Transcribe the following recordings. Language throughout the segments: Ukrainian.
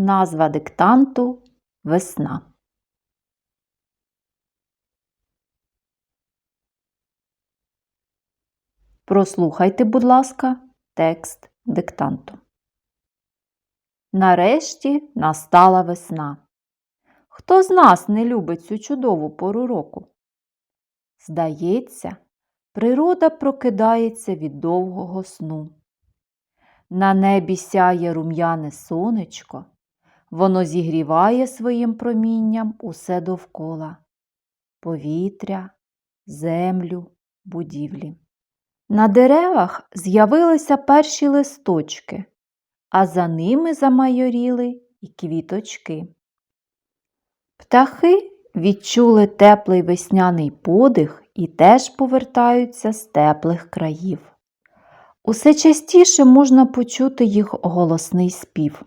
Назва диктанту Весна. Прослухайте, будь ласка, текст диктанту. Нарешті настала весна. Хто з нас не любить цю чудову пору року? Здається, природа прокидається від довгого сну. На небі сяє рум'яне сонечко, воно зігріває своїм промінням усе довкола повітря, землю, будівлі. На деревах з'явилися перші листочки, а за ними замайоріли і квіточки. Птахи відчули теплий весняний подих і теж повертаються з теплих країв. Усе частіше можна почути їх голосний спів.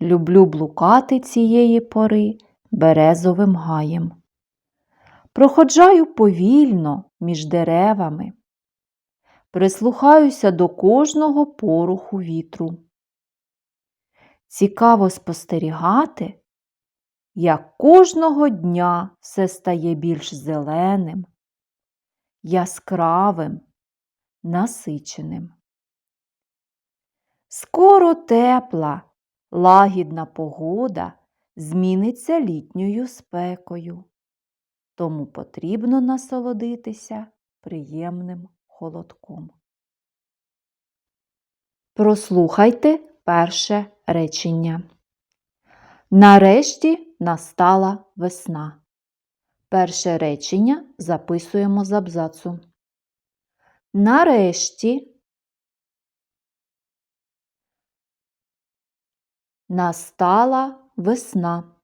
Люблю блукати цієї пори березовим гаєм. Проходжаю повільно між деревами, прислухаюся до кожного поруху вітру. Цікаво спостерігати, як кожного дня все стає більш зеленим, яскравим, насиченим. Скоро тепла, лагідна погода зміниться літньою спекою, тому потрібно насолодитися приємним холодком. Прослухайте перше речення. Нарешті настала весна. Перше речення записуємо з абзацу. Нарешті настала весна.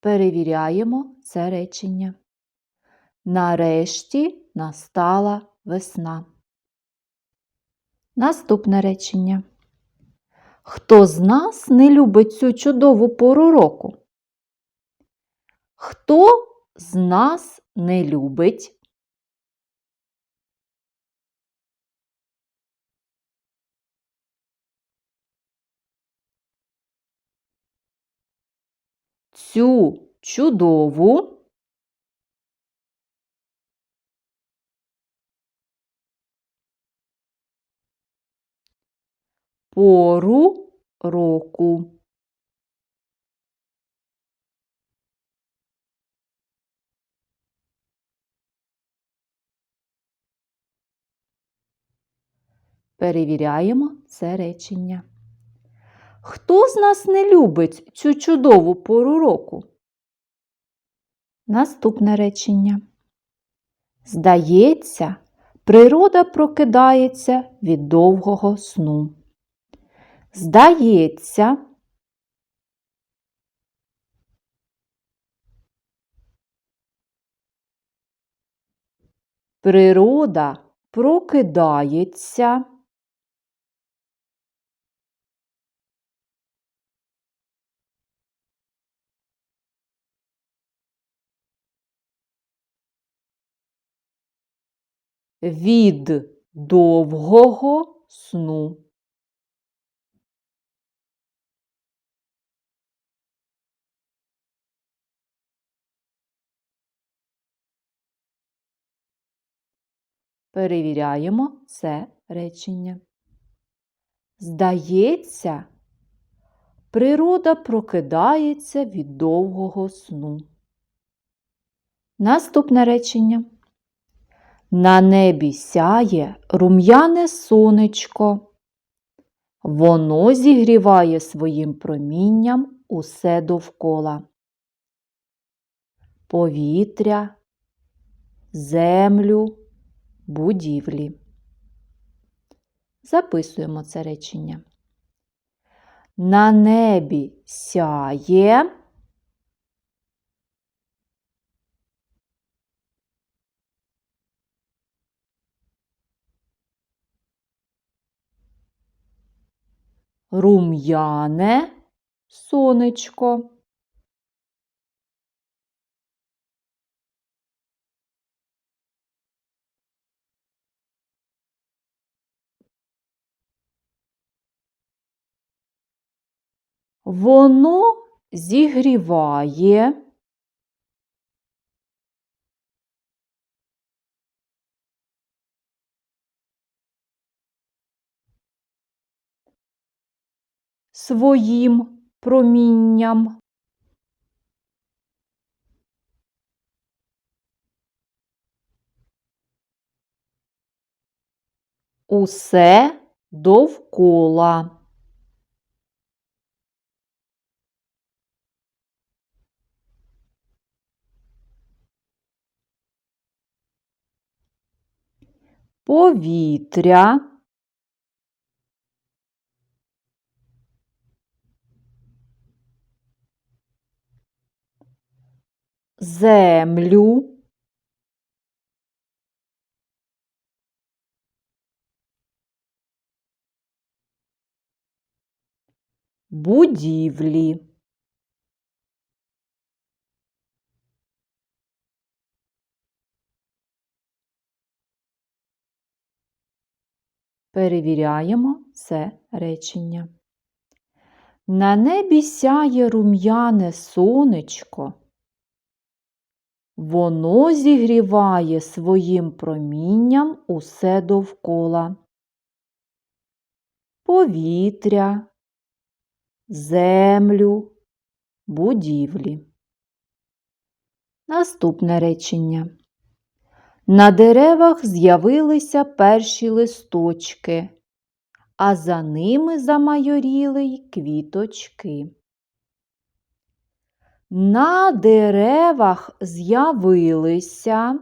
Перевіряємо це речення. Нарешті настала весна. Наступне речення. Хто з нас не любить цю чудову пору року? Хто з нас не любить? Цю чудову пору року. Перевіряємо це речення. Хто з нас не любить цю чудову пору року? Наступне речення. Здається, природа прокидається від довгого сну. Здається, природа прокидається. Від довгого сну. Перевіряємо це речення. Здається, природа прокидається від довгого сну. Наступне речення. На небі сяє рум'яне сонечко. Воно зігріває своїм промінням усе довкола. Повітря, землю, будівлі. Записуємо це речення. На небі сяє. рум'яне сонечко. Воно зігріває Своїм промінням. Усе довкола. Повітря. Землю. Будівлі. Перевіряємо це речення. На небі сяє рум'яне сонечко. Воно зігріває своїм промінням усе довкола. Повітря, землю, будівлі. Наступне речення. На деревах з'явилися перші листочки, а за ними замайоріли й квіточки. На деревах з'явилися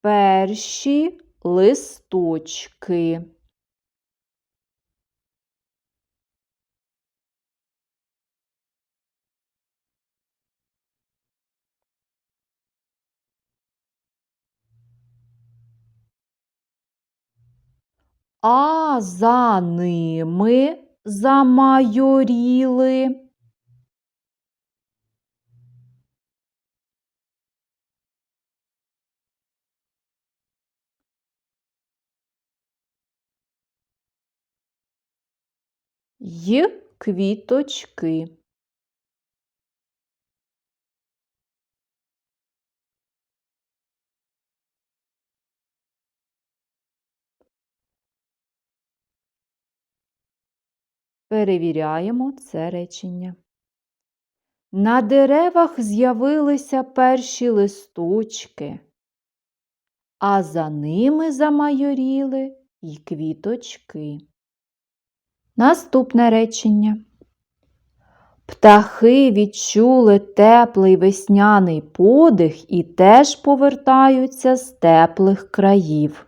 перші листочки. А за ними замайоріли. й квіточки. Перевіряємо це речення. На деревах з'явилися перші листочки, а за ними замайоріли й квіточки. Наступне речення. Птахи відчули теплий весняний подих і теж повертаються з теплих країв.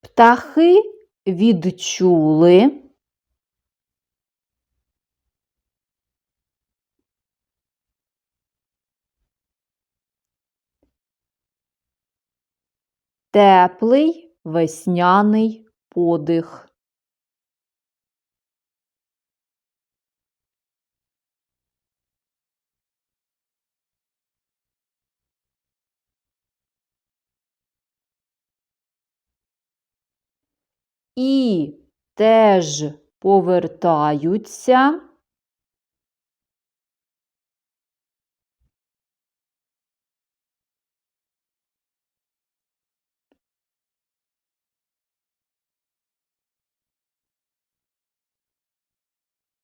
Птахи відчули теплий весняний подих. І теж повертаються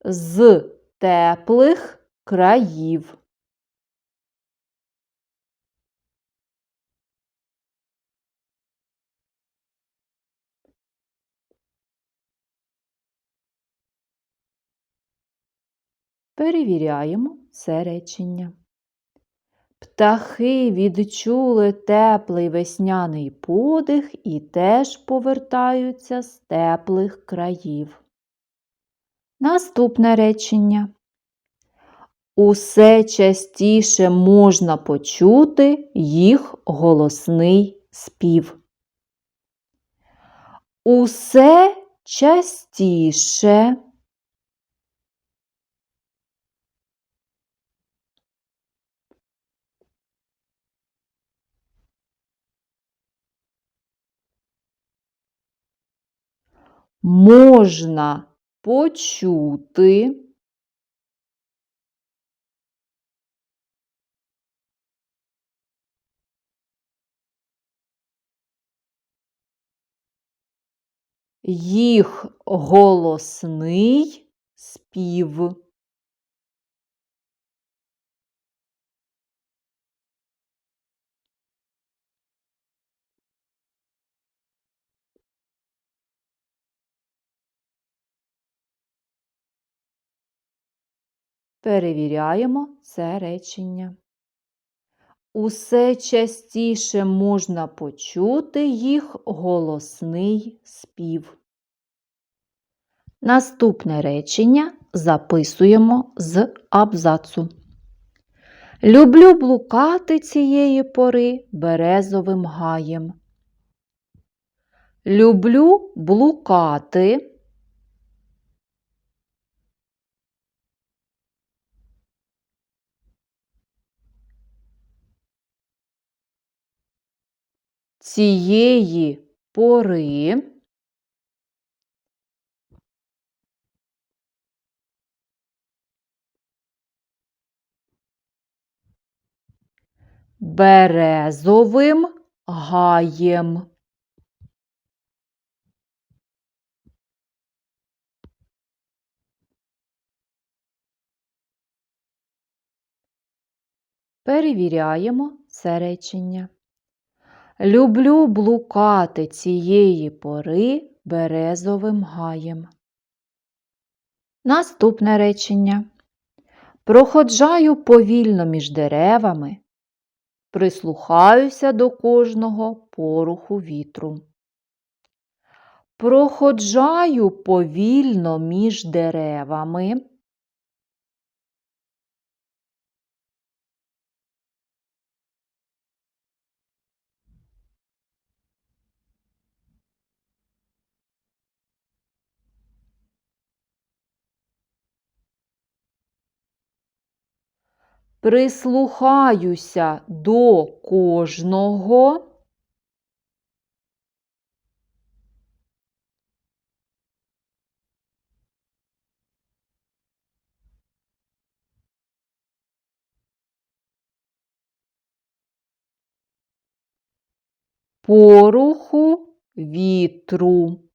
з теплих країв. Перевіряємо це речення. Птахи відчули теплий весняний подих і теж повертаються з теплих країв. Наступне речення. Усе частіше можна почути їх голосний спів. Усе частіше. Можна почути. Їх голосний спів. Перевіряємо це речення. Усе частіше можна почути їх голосний спів. Наступне речення записуємо з абзацу. Люблю блукати цієї пори березовим гаєм. Люблю блукати. Цієї пори березовим гаєм. Перевіряємо це речення. Люблю блукати цієї пори березовим гаєм. Наступне речення. Проходжаю повільно між деревами, прислухаюся до кожного поруху вітру. Проходжаю повільно між деревами. Прислухаюся до кожного. Поруху вітру.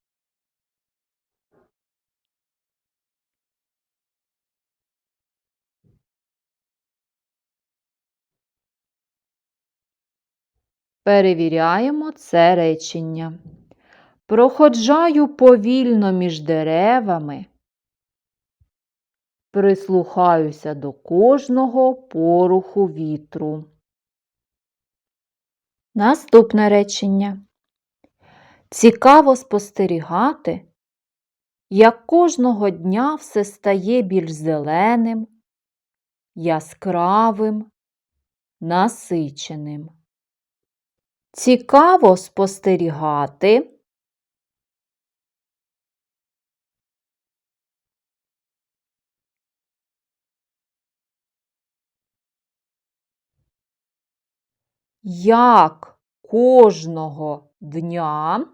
Перевіряємо це речення. Проходжаю повільно між деревами. Прислухаюся до кожного поруху вітру. Наступне речення. Цікаво спостерігати, як кожного дня все стає більш зеленим, яскравим, насиченим. Цікаво спостерігати. Як кожного дня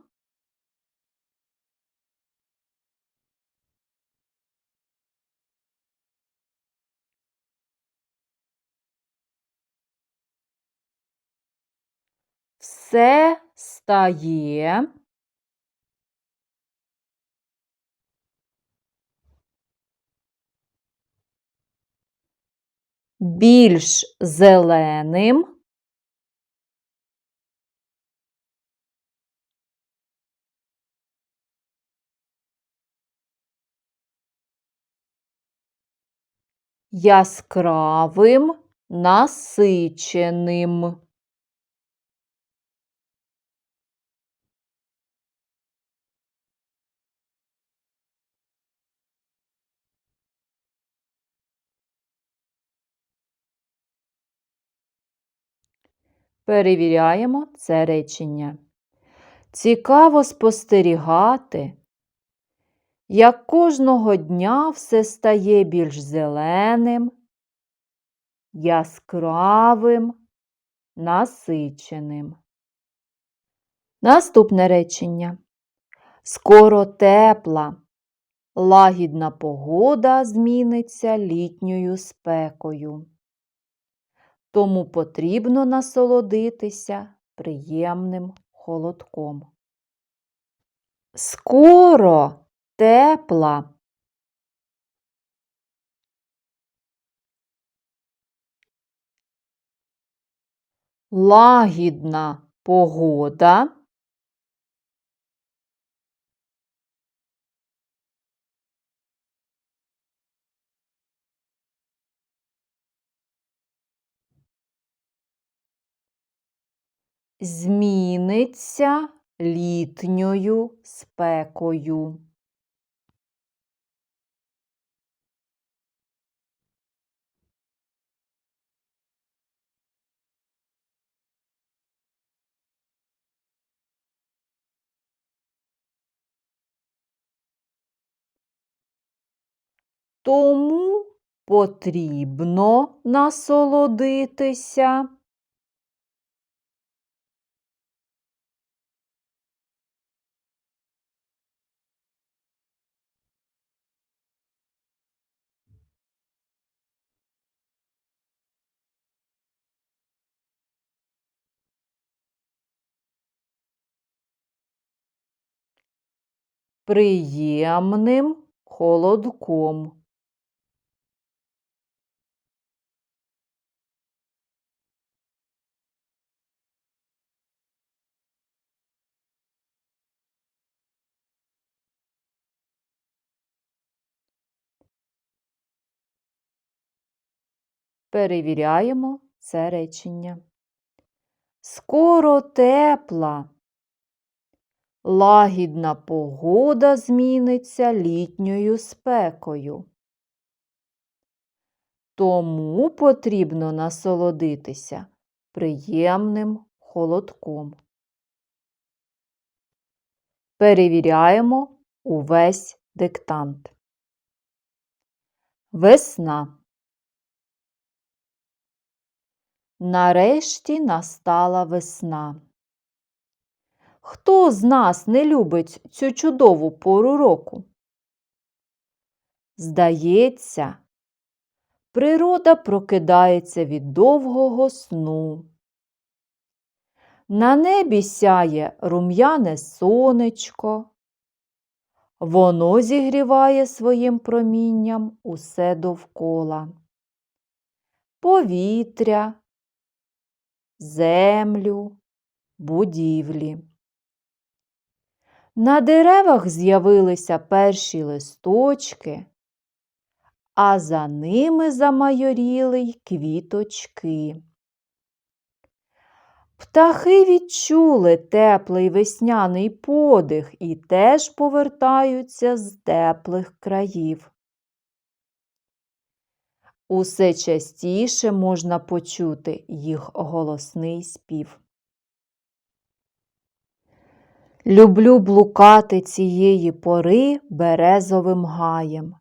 все стає більш зеленим. Яскравим, насиченим. Перевіряємо це речення. Цікаво спостерігати, як кожного дня все стає більш зеленим, яскравим, насиченим. Наступне речення. Скоро тепла, лагідна погода зміниться літньою спекою. Тому потрібно насолодитися приємним холодком. Скоро тепла. Лагідна погода. Зміниться літньою спекою. Тому потрібно насолодитися. Приємним холодком. Перевіряємо це речення. Скоро тепла. Лагідна погода зміниться літньою спекою. Тому потрібно насолодитися приємним холодком. Перевіряємо увесь диктант. Весна. Нарешті настала весна. Хто з нас не любить цю чудову пору року? Здається, природа прокидається від довгого сну. На небі сяє рум'яне сонечко. Воно зігріває своїм промінням усе довкола. Повітря, землю, будівлі. На деревах з'явилися перші листочки, а за ними замайоріли й квіточки. Птахи відчули теплий весняний подих і теж повертаються з теплих країв. Усе частіше можна почути їх голосний спів. Люблю блукати цієї пори березовим гаєм.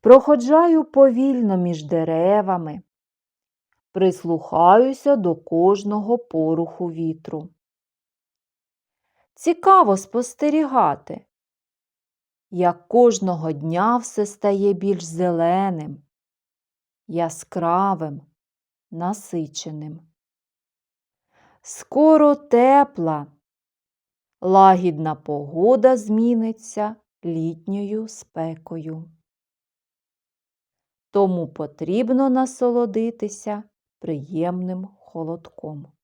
Проходжаю повільно між деревами, прислухаюся до кожного поруху вітру. Цікаво спостерігати, як кожного дня все стає більш зеленим, яскравим, насиченим. Скоро тепла. Лагідна погода зміниться літньою спекою. Тому потрібно насолодитися приємним холодком.